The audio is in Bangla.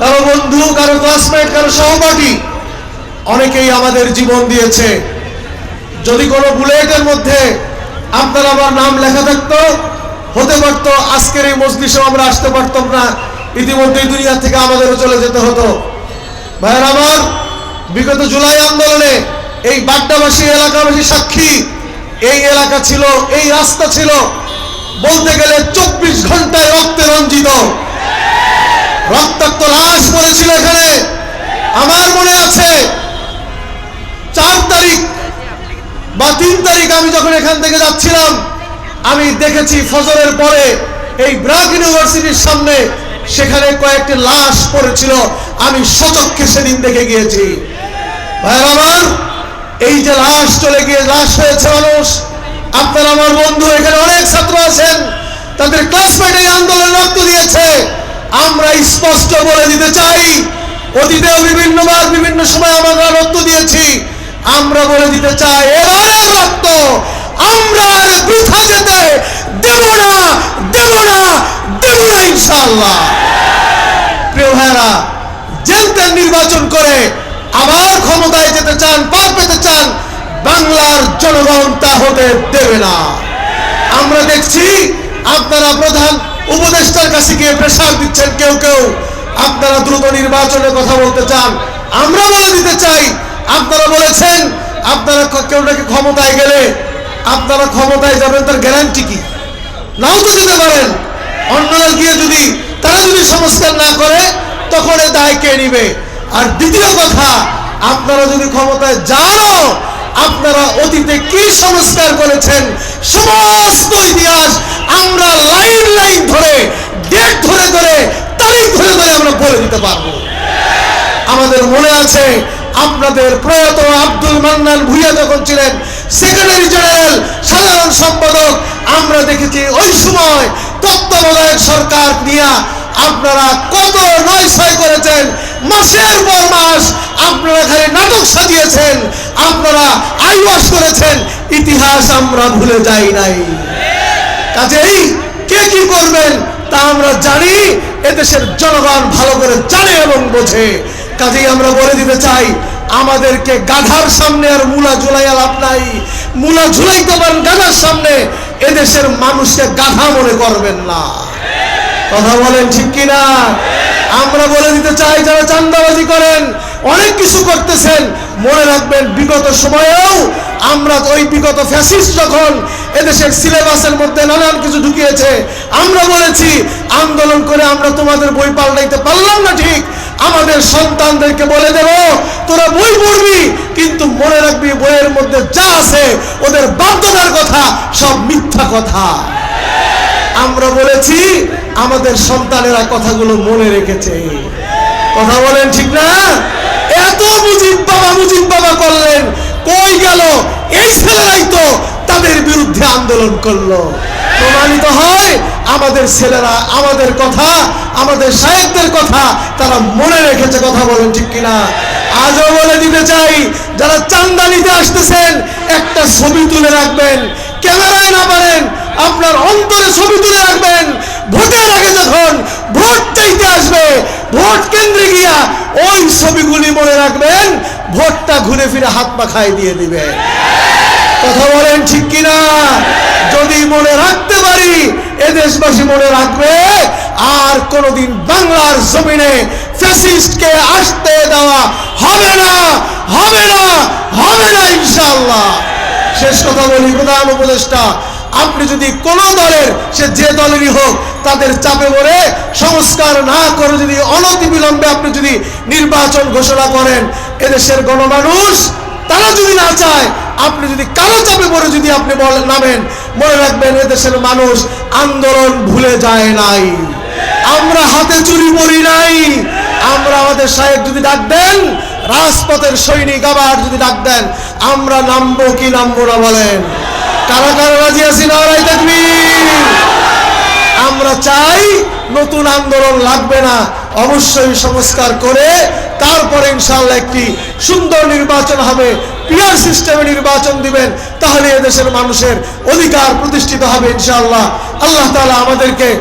কারও বন্ধু, কারও ক্লাসমেট কারও সহপাঠী অনেকেই আমাদের জীবন দিয়েছে। যদি কোনো বুলেটের মধ্যে আপনার আমার নাম লেখা থাকতো, হতে পারতো আজকের এই মজলিসেও আমরা আসতে পারতাম না। ইতিমধ্যেই দুনিয়া থেকে আমাদেরও চলে যেতে হতো। ভাইয়ের আমার, বিগত জুলাই আন্দোলনে এই বাড্ডাবাসী এলাকাবাসী সাক্ষী, এই এলাকা ছিল, এই রাস্তা ছিল। বলতে গেলে চব্বিশ ঘন্টায় রক্তে রঞ্জিত। রক্তাক্ত লাশ পড়েছিল এখানে। আমার মনে আছে, চার তারিখ বা তিন তারিখ আমি যখন এখান থেকে যাচ্ছিলাম, আমি দেখেছি ফজরের পরে এই ব্রাক ইউনিভার্সিটির সামনে সেখানে কয়েকটি লাশ পড়েছিল। আমি সচক্ষে সেদিন দেখে গিয়েছি। ভাইয়ের আমার, এই যে লাশ চলে গিয়ে লাশ হয়েছে মানুষ। আপনার আমার বন্ধু, এখানে অনেক ছাত্র আছেন, তাদের ক্লাসমেট এই আন্দোলন রক্ত দিয়েছে। আমরা স্পষ্ট বলে দিতে চাই, অতীতেও বিভিন্নবার বিভিন্ন সময় আমরা রক্ত দিয়েছি। আমরা বলে দিতে চাই, এবারে রক্ত আমরা বৃথা যেতে দেব না দেব না দেব না ইনশাআল্লাহ। প্রিয় ভাইরা নির্বাচন করে আবার ক্ষমতায় যেতে চান, পার পেতে চান, বাংলার জনগণ তা হতে দেবে না। আমরা দেখছি আপনারা প্রধান উপদেষ্টার কাছে গিয়ে প্রেসার দিচ্ছেন কেউ কেউ। আপনারা দ্রুত নির্বাচনের কথা বলতে চান। আমরা বলে দিতে চাই, আপনারা বলেছেন, আপনারা কেউ নাকি ক্ষমতায় গেলে, আপনারা ক্ষমতায় যাবেন, তার গ্যারান্টি কি? নাও তো যেতে পারেন। অন্যরা গিয়ে যদি তারা যদি সংস্কার না করে, তখন এ দায় কে নিবে? আর দ্বিতীয় কথা, আপনারা যদি ক্ষমতায় যাও আপনারা অতীতে কি সংস্কার করেছেন সমস্ত ইতিহাস আমরা লাইন লাইন ধরে, ডেট ধরে ধরে, তারিখ ধরে ধরে আমরা বলে দিতে পারব। আমাদের মনে আছে, আপনাদের প্রয়াত আব্দুল মান্নান ভুইয়া যখন ছিলেন সেক্রেটারি জেনারেল সাধারণ সম্পাদক, আমরা দেখেছি ওই সময় তত্ত্বাবধায়ক সরকার নিয়ে আপনারা কত নয় করেছেন মাসের পর মাস আপনারা খালি নাটক সাজিয়েছেন, আপনারা আইওয়াস করেছেন, ইতিহাস আমরা ভুলে যাই নাই। কাজেই কে কি করবেন তা আমরা জানি, এদেশের জনগণ ভালো করে জানে এবং বোঝে। কাজেই আমরা বলে দিতে চাই, আমাদেরকে গাধার সামনে আর মুলা ঝুলাই লাভ নাই। মুলা ঝুলাইতে পারেন গাধার সামনে, এদেশের মানুষকে গাধা মনে করবেন না। কথা বলেন ঠিক কিনা? আমরা বলে দিতে চাই, যারা চান্দাবাজি করেন, অনেক কিছু করতেছেন, মনে রাখবেন বিগত সময়েও আমরা ওই বিগত ফ্যাসিস্ট যখন এদেশের সিলেবাসের মধ্যে নানান কিছু ঢুকিয়েছে, আমরা বলেছি, আন্দোলন করে আমরা তোমাদের বই পাল্টাইতে পারলাম না ঠিক। আমাদের সন্তানদেরকে বলে দেব, তোরা বই পড়বি, কিন্তু মনে রাখবি বইয়ের মধ্যে যা আছে, ওদের বাধ্যতার কথা, সব মিথ্যা কথা। আমরা বলেছি, আমাদের সন্তানেরা কথাগুলো মনে রেখেছে। কথা বলেন ঠিক না? এত মুজিব বাবা মুজিব বাবা করলেন, কই গেল? এই ছেলেরাই তো তাদের বিরুদ্ধে আন্দোলন করল। প্রমাণিত হয়, আমাদের ছেলেরা, আমাদের কথা, আমাদের সাহেবদের কথা, তারা মনে রেখেছে কথা বলেন ঠিক কিনা? আজও বলে দিতে চাই, যারা চান্দা নিতে আসতেছেন, একটা ছবি তুলে রাখবেন, ক্যামেরায় না পারেন আপনার অন্তরে ছবি তুলে রাখবেন। ভোটের আগে যখন ভোট চাইতে আসবে, ভোট কেন্দ্রে গিয়া ওই ছবিগুলি মনে রাখবেন, ভোটটা ঘুরে ফিরে হাত পা খাই দিয়ে দিবে কথা বলেন ঠিক কিনা? যদি মনে রাখতে পারি এ দেশবাসী মনে রাখবে, আর কোনোদিন বাংলার জমিনে ফ্যাসিস্টকে আসতে দেওয়া হবে না হবে না হবে না ইনশাআল্লাহ। শেষ কথা বলি, প্রধান উপদেষ্টা আপনি যদি কোন দলের, সে যে দলেরই হোক, তাদের চাপে পড়ে সংস্কার না করে যদি অনতিবিলম্বে আপনি যদি নির্বাচন ঘোষণা করেন, এদেশের গণমানুষ, তারা যদি না চায়, আপনি যদি কারও চাপে পড়ে যদি আপনি নামেন, মনে রাখবেন এদেশের মানুষ আন্দোলন ভুলে যায় নাই। আমরা হাতে চুরি পড়ি নাই। আমরা আমাদের সাহেব যদি ডাক দেন, রাজপথের সৈনিক আবার যদি ডাক দেন, আমরা নামবো কি নামবো না বলেন। কারা কারা রাজি আছি নারাই থাকবি আমরা চাই নতুন আন্দোলন লাগবে না, অবশ্যই সংস্কার করে তারপরে ইনশাল্লাহ একটি সুন্দর নির্বাচন হবে পিয়ার সিস্টেমে নির্বাচন দিবেন, তাহলে এদেশের মানুষের অধিকার প্রতিষ্ঠিত হবে ইনশাল্লাহ আল্লাহ তালা আমাদেরকে